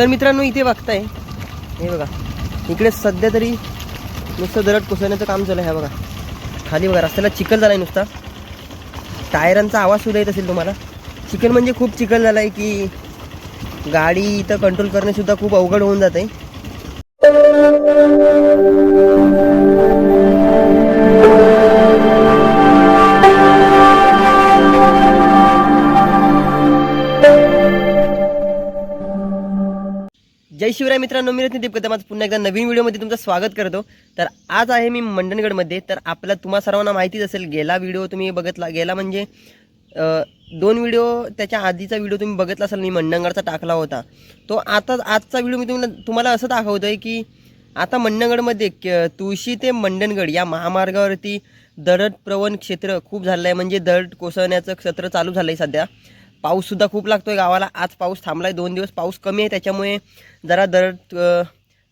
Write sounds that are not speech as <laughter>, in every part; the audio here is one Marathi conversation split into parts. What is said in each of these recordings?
तर मित्रांनो इथे बघताय. हे बघा. इकडे सध्या तरी नुसतं दरड कोसळण्याचं काम चालू आहे. बघा. खाली बघा रस्त्याला चिखल झाला आहे नुसता. टायरांचा आवाज सुद्धा येत असेल तुम्हाला. चिखल म्हणजे खूप चिखल झाला आहे की गाडी इथं कंट्रोल करणेसुद्धा खूप अवघड होऊन जात आहे जय शिवराय मित्रांनो मी रत्नदीप दीपक माझं पुन्हा एकदा नवीन व्हिडिओमध्ये तुमचं स्वागत करतो. तर आज आहे मी मंडणगडमध्ये. तर आपला तुम्हा सर्वांना माहितीच असेल गेला व्हिडिओ तुम्ही बघितला. गेला म्हणजे दोन व्हिडिओ त्याच्या आधीचा व्हिडिओ तुम्ही बघितला असाल मी मंडणगडचा टाकला होता. तो आता आजचा व्हिडिओ मी तुम्हाला तुम्हाला असं दाखवतो आहे की आता मंडणगडमध्ये क- तुळशी ते मंडणगड या महामार्गावरती दरड प्रवण क्षेत्र खूप झालं आहे म्हणजे दरड कोसळण्याचं क्षेत्र चालू झालं आहे सध्या. पाऊससुद्धा खूप लागतोय गावाला. आज पाऊस थांबलाय दोन दिवस पाऊस कमी आहे त्याच्यामुळे जरा दरड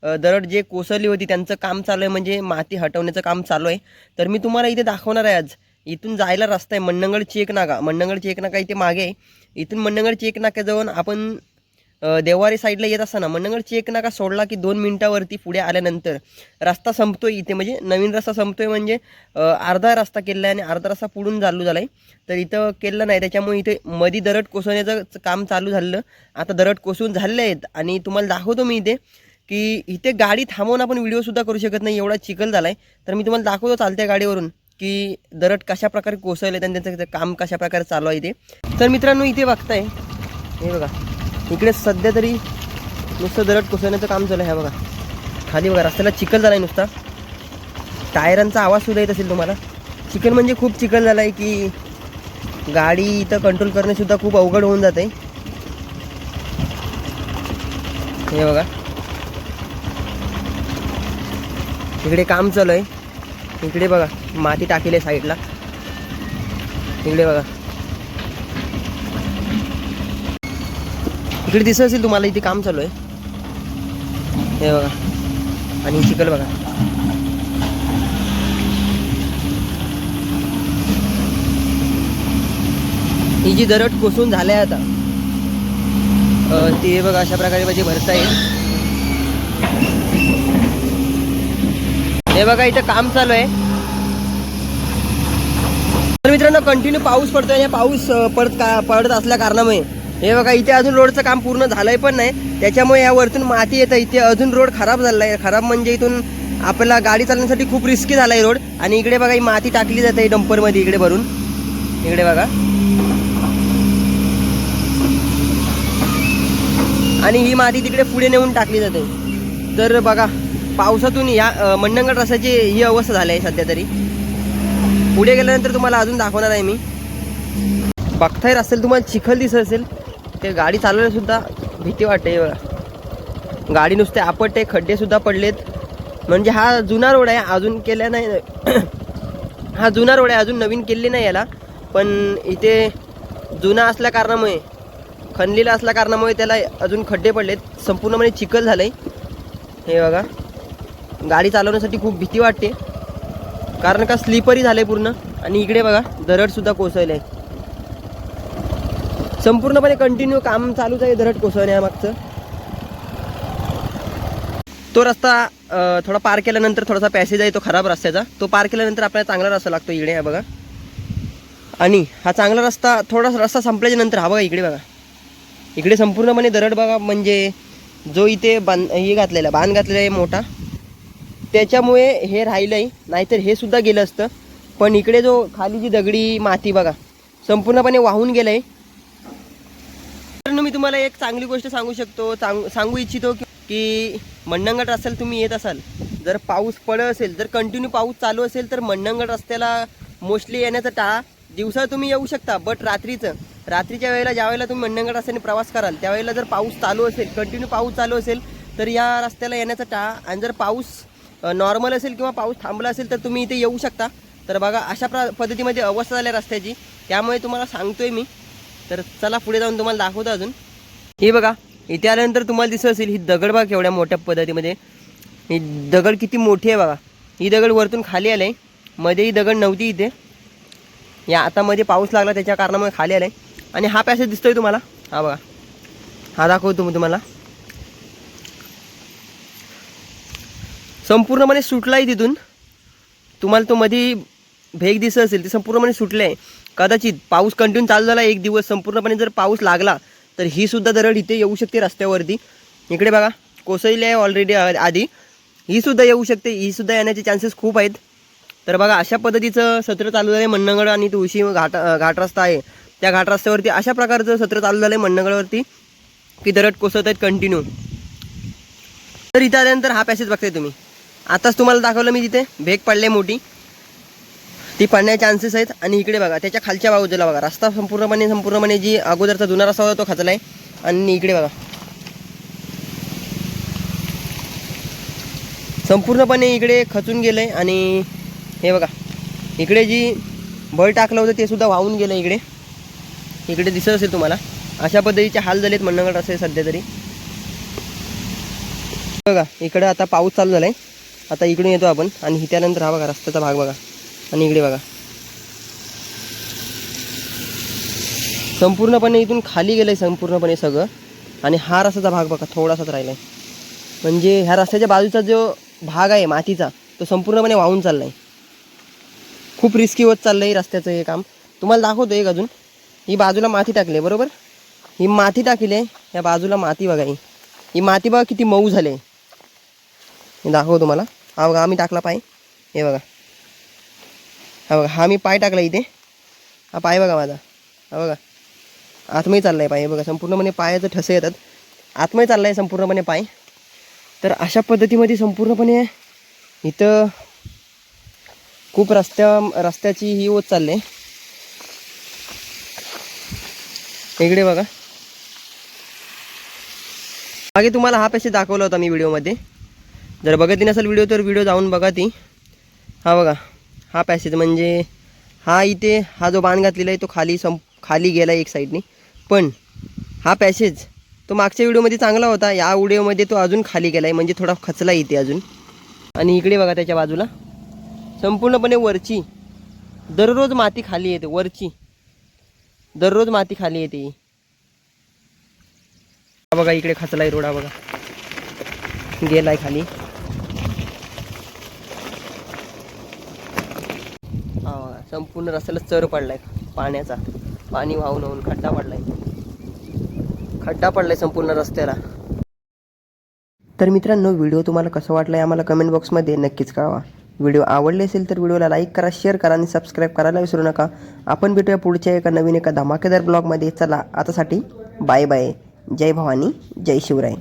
दरड जे कोसळली होती त्यांचं काम चालू आहे म्हणजे माती हटवण्याचं काम चालू आहे. तर मी तुम्हाला इथे दाखवणार आहे आज. इथून जायला रस्ता आहे मंडणगड चेक नाका मंडणगड चेक नाका इथे मागे आहे. इथून मंडणगड चेक नाक्याजवळ आपण देवारी साईडला येत असताना मंडणगड चेक नाका सोडला की दोन मिनिटावरती पुढे आल्यानंतर रस्ता संपतोय इथे. म्हणजे नवीन रस्ता संपतोय म्हणजे अर्धा रस्ता केला आहे आणि अर्धा रस्ता पुढून चालू झाला आहे तर इथं केलं नाही. त्याच्यामुळे इथे मधी दरड कोसळण्याचं काम चालू झालं. आता दरड कोसळून झालेले आहेत. आणि तुम्हाला दाखवतो मी इथे की इथे गाडी थांबवून आपण व्हिडिओसुद्धा करू शकत नाही. एवढा चिखल झाला आहे तर मी तुम्हाला दाखवतो चालत्या गाडीवरून की दरड कशा प्रकारे कोसळले आणि त्यांचं काम कशा प्रकारे चालू आहे इथे. तर मित्रांनो इथे बघताय. हे बघा. इकडे सध्या तरी नुसतं दरड कोसळण्याचं काम चालू आहे हे बघा. खाली बघा रस्त्याला चिखल झाला आहे नुसता. टायरांचा आवाज सुद्धा येत असेल तुम्हाला. चिखल म्हणजे खूप चिखल झाला आहे की गाडी इथं कंट्रोल करणेसुद्धा खूप अवघड होऊन जात आहे हे बघा. इकडे काम चालू आहे. इकडे बघा माती टाकेल आहे साईडला. इकडे बघा. इकडे दिसत असेल तुम्हाला? इथे काम चालू आहे. हे बघा. आणि चिखल बघा. ही जी दरड कोसळून झाली आहे आता ते बघा अशा प्रकारे माझी भरता येईल. हे बघा इथं काम चालू आहे. तर मित्रांनो कंटिन्यू पाऊस पडतोय पाऊस पडत का पडत असल्या कारणामुळे हे बघा इथे अजून रोडचं काम पूर्ण झालंय पण नाही. त्याच्यामुळे या वरतून माती येतं. इथे अजून रोड खराब झालेला आहे खराब म्हणजे इथून आपल्याला गाडी चालण्यासाठी खूप रिस्की झाला आहे रोड. आणि इकडे बघा ही माती टाकली जाते डंपरमध्ये इकडे भरून. इकडे बघा. आणि ही माती तिकडे पुढे नेऊन टाकली जाते. तर बघा पावसातून या मंडणगड रस्त्याची ही अवस्था झाली आहे सध्या तरी. पुढे गेल्यानंतर तुम्हाला अजून दाखवणार आहे मी. बघताय असेल तुम्हाला चिखल दिसत असेल. ते गाडी चालवले सुद्धा भीती वाटते हे बघा. गाडी नुसते आपटते खड्डे सुद्धा पडलेत. म्हणजे हा जुना रोड आहे अजून केल्या नाही <clears throat> हा जुना रोड आहे अजून नवीन केले नाही याला. पण इथे जुना असल्या कारणामुळे खणलेला असल्या कारणामुळे त्याला अजून खड्डे पडलेत. संपूर्णपणे चिखल झालं आहे हे बघा. गाडी चालवण्यासाठी खूप भीती वाटते. कारण का स्लीपरही झालं आहे पूर्ण. आणि इकडे बघा दरडसुद्धा कोसळलं आहे संपूर्णपणे कंटिन्यू काम चालूच आहे दरड कोसळण्यामागचं तो रस्ता थोडा पार केल्यानंतर थोडासा पॅसेज आहे तो खराब रस्त्याचा. तो पार केल्यानंतर आपल्याला चांगला रस्ता लागतो इकडे आहे बघा. आणि हा चांगला रस्ता थोडा रस्ता संपल्याच्या नंतर हा बघा इकडे बघा. इकडे संपूर्णपणे दरड बघा म्हणजे जो इथे बांध हे घातलेला बांध घातलेला आहे मोठा. त्याच्यामुळे हे राहिलं आहे नाहीतर हे सुद्धा गेलं असतं. पण इकडे जो खाली जी दगडी माती बघा संपूर्णपणे वाहून गेलं आहे मी तुम्हाला एक चांगली गोष्ट सांगू शकतो सांग सांगू इच्छितो की- मंडणगड रस्त्याला तुम्ही येत असाल. जर पाऊस पडत असेल जर कंटिन्यू पाऊस चालू असेल तर मंडणगड रस्त्याला मोस्टली येण्याचं टाळा दिवसा तुम्ही येऊ शकता बट रात्रीचं. रात्रीच्या वेळेला ज्या वेळेला तुम्ही मंडणगड रस्त्याने प्रवास कराल त्यावेळेला जर पाऊस चालू असेल कंटिन्यू पाऊस चालू असेल तर या रस्त्याला येण्याचं टाळा. आणि जर पाऊस नॉर्मल असेल किंवा पाऊस थांबला असेल तर तुम्ही इथे येऊ शकता. तर बघा अशा प्र पद्धतीमध्ये अवस्था झाली आहे रस्त्याची. त्यामुळे तुम्हाला सांगतोय मी तर चला पुढे जाऊन तुम्हाला दाखवतो अजून. हे बघा इथे आल्यानंतर तुम्हाला दिसत असेल ही दगड बघा केवढ्या मोठ्या पद्धतीमध्ये. ही दगड किती मोठी आहे बघा. ही दगड वरतून खाली आलं आहे मध्ये ही दगड नव्हती इथे. या आता मध्ये पाऊस लागला त्याच्या कारणामुळे खाली आलं आणि हा पॅसेज दिसतोय तुम्हाला. हा बघा. हा दाखवतो मी तुम्हाला. संपूर्णपणे सुटला आहे तिथून. तुम्हाला तो मध्ये भेग दिसत असेल ते संपूर्णपणे सुटले आहे. कदाचित पाऊस कंटिन्यू चालू झाला एक दिवस संपूर्णपणे जर पाऊस लागला तर ही सुद्धा दरड इथे येऊ शकते रस्त्यावरती. इकडे बघा कोसळली आहे ऑलरेडी आधी. ही सुद्धा येऊ शकते ही सुद्धा येण्याचे चान्सेस खूप आहेत. तर बघा अशा पद्धतीचं सत्र चालू झालं आहे मन्नगड आणि तुळशी घाट घाट रस्ता आहे. त्या घाट रस्त्यावरती अशा प्रकारचं सत्र चालू झालं आहे मन्नगडवरती की दरड कोसळत आहेत कंटिन्यू तर इथं आल्यानंतर हा पॅसेज बघताय तुम्ही. आताच तुम्हाला दाखवलं मी तिथे भेग पडले मोठी. ती पडण्याचे चान्सेस आहेत आणि इकडे बघा त्याच्या खालच्या बाजूला बघा रस्ता संपूर्णपणे संपूर्णपणे जी अगोदरचा जुना रस्ता होता तो खचला आहे आणि इकडे बघा. संपूर्णपणे इकडे खचून गेलं आहे आणि हे बघा इकडे जी बळ टाकलं होतं ते सुद्धा वाहून गेलं इकडे. इकडे दिसत असेल तुम्हाला. अशा पद्धतीचे हाल झालेत मंडणगड असे सध्या तरी. बघा इकडे आता पाऊस चालू झाला आहे आता इकडून येतो आपण आणि त्यानंतर हा बघा रस्त्याचा भाग बघा. आणि इकडे बघा. संपूर्णपणे इथून खाली गेलं आहे संपूर्णपणे सगळं. आणि हा रस्त्याचा भाग बघा थोडासाच राहिला आहे म्हणजे ह्या रस्त्याच्या बाजूचा जो भाग आहे मातीचा तो संपूर्णपणे वाहून चालला आहे खूप रिस्की होत चाललं आहे रस्त्याचं हे काम. तुम्हाला दाखवतो एक अजून. ही बाजूला माती टाकली आहे बरोबर? ही माती टाकली आहे या बाजूला माती बघा ही. ही माती बघा किती मऊ झाली आहे मी दाखवतो तुम्हाला. हा बघा आम्ही टाकला पाय. हे बघा. हा बघा हा मी पाय टाकला इथे. हा पाय बघा माझा. हा बघा. आतमध्ये चालला आहे पाय बघा संपूर्णपणे पायाचं ठसे येतात. आतमध्ये चालला आहे संपूर्णपणे पाय. तर अशा पद्धतीमध्ये संपूर्णपणे इथं खूप रस्त्या रस्त्याची ही होत चालली आहे. इकडे बघा. मागे तुम्हाला हा पैसे दाखवला होता मी व्हिडिओमध्ये. जर बघत नसेल व्हिडिओ तर व्हिडिओ जाऊन बघा ती. हा बघा. हा पॅसेज म्हणजे हा इथे हा जो बाण घातलेला आहे तो खाली सं खाली गेला एक साईडने पण हा पॅसेज तो मागच्या व्हिडिओमध्ये चांगला होता. या व्हिडिओमध्ये तो अजून खाली गेला आहे म्हणजे थोडा खचला इथे अजून. आणि इकडे बघा त्याच्या बाजूला. संपूर्णपणे वरची दररोज माती खाली येते. वरची दररोज माती खाली येते ही. हा बघा इकडे खचला आहे रोडा बघा. गेला आहे खाली हा बघा संपूर्ण रस्त्याला चर पडलाय. पाण्याचा. पाणी वाहून वाहून खड्डा पडलाय. खड्डा पडलाय संपूर्ण रस्त्याला. तर मित्रांनो व्हिडिओ तुम्हाला कसं वाटलं आम्हाला कमेंट बॉक्समध्ये नक्कीच कळवा. व्हिडिओ आवडले असेल तर व्हिडिओला लाईक करा शेअर करा आणि सबस्क्राईब करायला विसरू नका. आपण भेटूया पुढच्या एका नवीन एका धमाकेदार ब्लॉगमध्ये चला आतासाठी बाय बाय जय भवानी जय शिवराय.